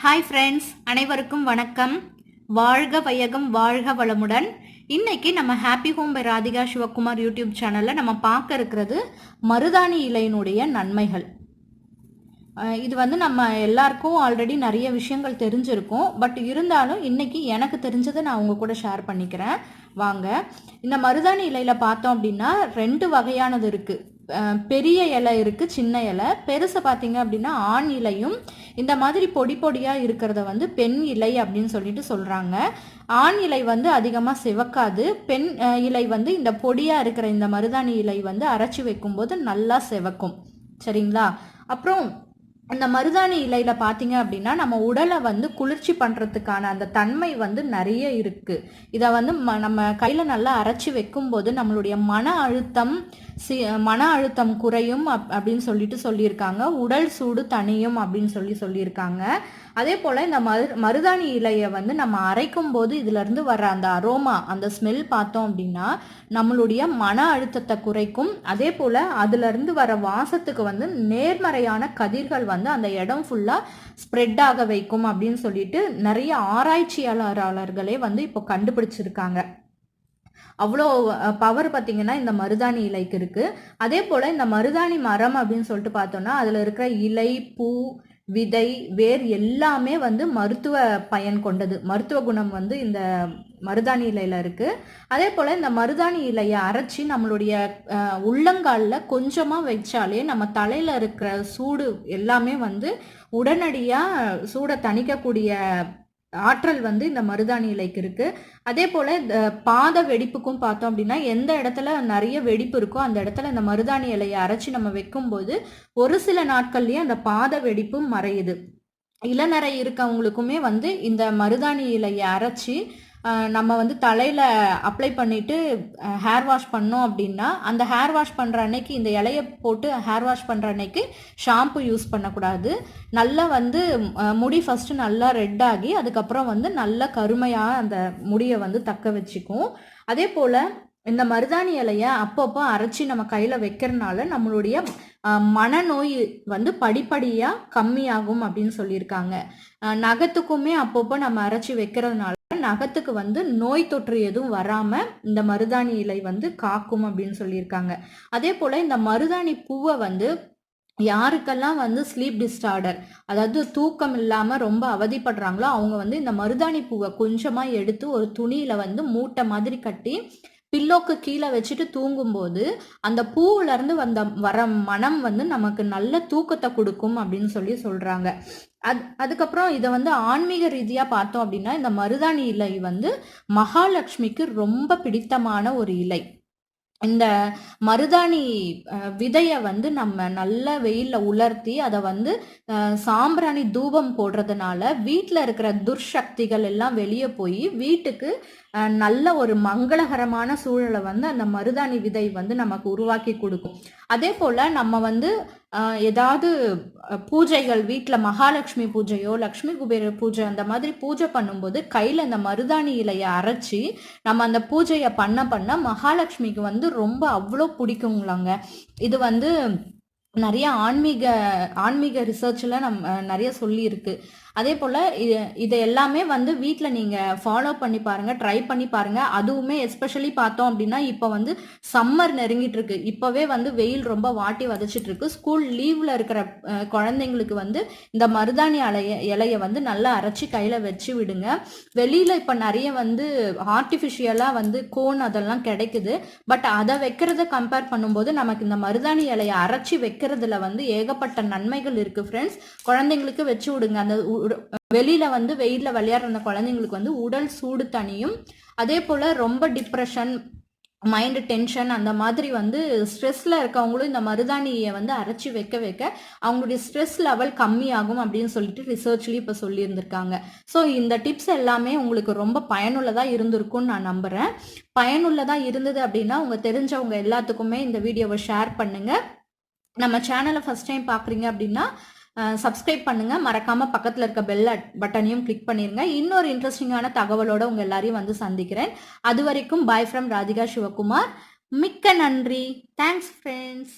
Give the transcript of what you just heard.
Hi friends அனைவருக்கும் வணக்கம். வாழ்க வையகம் வாழ்க வளமுடன். இன்னைக்கு நம்ம happy home by Radhika Sivakumar YouTube சேனலில் நம்ம பார்க்க இருக்கிறது மருதாணி இலையினுடைய நன்மைகள். இது வந்து நம்ம எல்லாருக்கும் ஆல்ரெடி நிறைய விஷயங்கள் தெரிஞ்சிருக்கும். பட் இருந்தாலும் இன்னைக்கு எனக்கு தெரிஞ்சதை நான் உங்கள் கூட ஷேர் பண்ணிக்கிறேன். வாங்க. இந்த மருதாணி இலையில் பார்த்தோம் அப்படின்னா ரெண்டு வகையானது இருக்குது பெரிய இலை இருக்கு சின்ன இலை. பெருசை பார்த்தீங்க அப்படின்னா ஆண் இலையும் இந்த மாதிரி பொடி பொடியா இருக்கிறத வந்து பெண் இலை அப்படின்னு சொல்லிட்டு சொல்றாங்க. ஆண் இலை வந்து அதிகமாக சிவக்காது. பெண் இலை வந்து இந்த பொடியா இருக்கிற இந்த மருதாணி இலை வந்து அரைச்சி வைக்கும்போது நல்லா செவக்கும். சரிங்களா? அப்புறம் இந்த மருதாணி இலையில பாத்தீங்க அப்படின்னா நம்ம உடலை வந்து குளிர்ச்சி பண்றதுக்கான அந்த தன்மை வந்து நிறைய இருக்கு. இதை வந்து ம- நம்ம கையில நல்லா அரைச்சி வைக்கும்போது நம்மளுடைய மன அழுத்தம் சி மன அழுத்தம் குறையும் அப் அப்படின்னு சொல்லிட்டு சொல்லியிருக்காங்க. உடல் சூடு தனியும் அப்படின்னு சொல்லி சொல்லியிருக்காங்க. அதே போல இந்த மரு மருதாணி இலையை வந்து நம்ம அரைக்கும் போது இதுல இருந்து வர அந்த அரோமா அந்த ஸ்மெல் பார்த்தோம் அப்படின்னா நம்மளுடைய மன அழுத்தத்தை குறைக்கும். அதே போல அதுல இருந்து வர வாசத்துக்கு வந்து நேர்மறையான கதிர்கள் வந்து அந்த இடம் ஃபுல்லாக ஸ்ப்ரெட் ஆக வைக்கும் அப்படின்னு சொல்லிட்டு நிறைய ஆராய்ச்சியாளர்களே வந்து இப்போ கண்டுபிடிச்சிருக்காங்க. அவ்வளோ பவர் பார்த்தீங்கன்னா இந்த மருதாணி இலைக்கு இருக்குது அதே போல் இந்த மருதாணி மரம் அப்படின்னு சொல்லிட்டு பார்த்தோம்னா அதில் இருக்கிற இலை பூ விதை வேர் எல்லாமே வந்து மருத்துவ பயன் கொண்டது. மருத்துவ குணம் வந்து இந்த மருதாணி இலையில் இருக்குது அதே போல் இந்த மருதாணி இலையை அரைச்சி நம்மளுடைய உள்ளங்காலில் கொஞ்சமாக வச்சாலே நம்ம தலையில் இருக்கிற சூடு எல்லாமே வந்து உடனடியாக சூடை தணிக்கக்கூடிய ஆற்றல் வந்து இந்த மருதாணி இலைக்கு இருக்குது அதே போல் இந்த பாத வெடிப்புக்கும் பார்த்தோம் அப்படின்னா எந்த இடத்துல நிறைய வெடிப்பு இருக்கோ அந்த இடத்துல இந்த மருதாணி இலையை அரைச்சி நம்ம வைக்கும்போது ஒரு சில நாட்கள்லேயே அந்த பாத வெடிப்பும் மறையுது. இளநரை இருக்கவங்களுக்குமே வந்து இந்த மருதாணி இலையை அரைச்சி நம்ம வந்து தலையில் அப்ளை பண்ணிட்டு ஹேர் வாஷ் பண்ணோம் அப்படின்னா அந்த ஹேர் வாஷ் பண்ணுற அன்னைக்கு இந்த இலையை போட்டு ஹேர் வாஷ் பண்ணுற அன்னைக்கு ஷாம்பு யூஸ் பண்ணக்கூடாது. நல்லா வந்து முடி ஃபஸ்ட்டு நல்லா ரெட் ஆகி அதுக்கப்புறம் வந்து நல்லா கருமையாக அந்த முடியை வந்து தக்க வச்சுக்கும். அதே போல் இந்த மருதாணி இலையை அப்பப்போ அரைச்சி நம்ம கையில் வைக்கிறனால நம்மளுடைய மனநோய் வந்து படிப்படியாக கம்மியாகும் அப்படின்னு சொல்லியிருக்காங்க. நகத்துக்குமே அப்பப்போ நம்ம அரைச்சி வைக்கிறதுனால நகத்துக்கு வந்து நோய் தொற்று எதுவும் வராம இந்த மருதாணி இலை வந்து காக்கும் அப்படின்னு சொல்லியிருக்காங்க. அதே போல இந்த மருதாணி பூவை வந்து யாருக்கெல்லாம் வந்து ஸ்லீப் டிஸ்டார்டர் அதாவது தூக்கம் இல்லாம ரொம்ப அவதிப்படுறாங்களோ அவங்க வந்து இந்த மருதாணி பூவை கொஞ்சமா எடுத்து ஒரு துணியில வந்து மூட்டை மாதிரி கட்டி பில்லோக்கு கீழே வச்சுட்டு தூங்கும்போது அந்த பூவுலேருந்து வந்த வர மனம் வந்து நமக்கு நல்ல தூக்கத்தை கொடுக்கும் அப்படின்னு சொல்லி சொல்கிறாங்க அது அதுக்கப்புறம் இதை வந்து ஆன்மீக ரீதியாக பார்த்தோம் அப்படின்னா இந்த மருதாணி இலை வந்து மகாலட்சுமிக்கு ரொம்ப பிடித்தமான ஒரு இலை. இந்த மருதாணி விதையை வந்து நம்ம நல்ல வெயிலில் உலர்த்தி அதை வந்து சாம்பிராணி தூபம் போடுறதுனால வீட்டில் இருக்கிற துர்சக்திகள் எல்லாம் வெளியே போய் வீட்டுக்கு நல்ல ஒரு மங்களகரமான சூழலை வந்து அந்த மருதாணி விதை வந்து நமக்கு உருவாக்கி கொடுக்கும். அதே போல் நம்ம வந்து ஏதாவது பூஜைகள் வீட்டில் மகாலட்சுமி பூஜையோ லக்ஷ்மி குபேர பூஜை அந்த மாதிரி பூஜை பண்ணும்போது கையில் அந்த மருதாணி இலையை அரைச்சி நம்ம அந்த பூஜையை பண்ண பண்ண மகாலட்சுமிக்கு வந்து ரொம்ப அவ்வளோ பிடிக்குங்களாங்க. இது வந்து நிறைய ஆன்மீக ஆன்மீக ரிசர்ச்சில் நம் நிறைய சொல்லியிருக்கு. அதே போல் இது இதை எல்லாமே வந்து வீட்டில் நீங்கள் ஃபாலோ பண்ணி பாருங்கள் ட்ரை பண்ணி பாருங்கள் அதுவுமே எஸ்பெஷலி பார்த்தோம் அப்படின்னா இப்போ வந்து சம்மர் நெருங்கிட்டு இருக்கு. இப்போவே வந்து வெயில் ரொம்ப வாட்டி வதச்சிட்டு இருக்கு. ஸ்கூல் லீவில் இருக்கிற குழந்தைங்களுக்கு வந்து இந்த மருதாணி அலைய இலையை வந்து நல்லா அரைச்சி கையில் வச்சு விடுங்க. வெளியில் இப்போ நிறைய வந்து ஆர்டிஃபிஷியலாக வந்து கோன் அதெல்லாம் கிடைக்குது. பட் அதை வைக்கிறத கம்பேர் பண்ணும்போது நமக்கு இந்த மருதாணி இலையை அரைச்சி வைக்கிறதுல வந்து ஏகப்பட்ட நன்மைகள் இருக்குது ஃப்ரெண்ட்ஸ் குழந்தைங்களுக்கு வச்சு விடுங்க. அந்த உ- வெளியில வந்து வெயில்ல விளையாடுற அந்த குழந்தைங்களுக்கு வந்து உடல் சூடு தனியும் அதே போல ரொம்ப டிப்ரெஷன் மைண்டு டென்ஷன் அந்த மாதிரி வந்து ஸ்ட்ரெஸ்ல இருக்கவங்களும் இந்த மருதாணியை வந்து அரைச்சி வைக்க வைக்க அவங்களுடைய ஸ்ட்ரெஸ் லெவல் கம்மியாகும் அப்படின்னு சொல்லிட்டு ரிசர்ச்லயும் இப்போ சொல்லியிருந்திருக்காங்க. ஸோ இந்த டிப்ஸ் எல்லாமே உங்களுக்கு ரொம்ப பயனுள்ளதா இருந்திருக்கும்னு நான் நம்புறேன். பயனுள்ளதா இருந்தது அப்படின்னா உங்க தெரிஞ்சவங்க எல்லாத்துக்குமே இந்த வீடியோவை ஷேர் பண்ணுங்க. நம்ம சேனலை ஃபர்ஸ்ட் டைம் பார்க்குறீங்க அப்படின்னா சப்ஸ்கிரைப் பண்ணுங்க. மறக்காம பக்கத்தில் இருக்க பெல் பட்டனையும் கிளிக் பண்ணிருங்க. இன்னொரு இன்ட்ரெஸ்டிங்கான தகவலோட உங்க எல்லாரையும் வந்து சந்திக்கிறேன். அது வரைக்கும் பாய் ஃப்ரம் ராதிகா சிவகுமார். மிக்க நன்றி. Thanks friends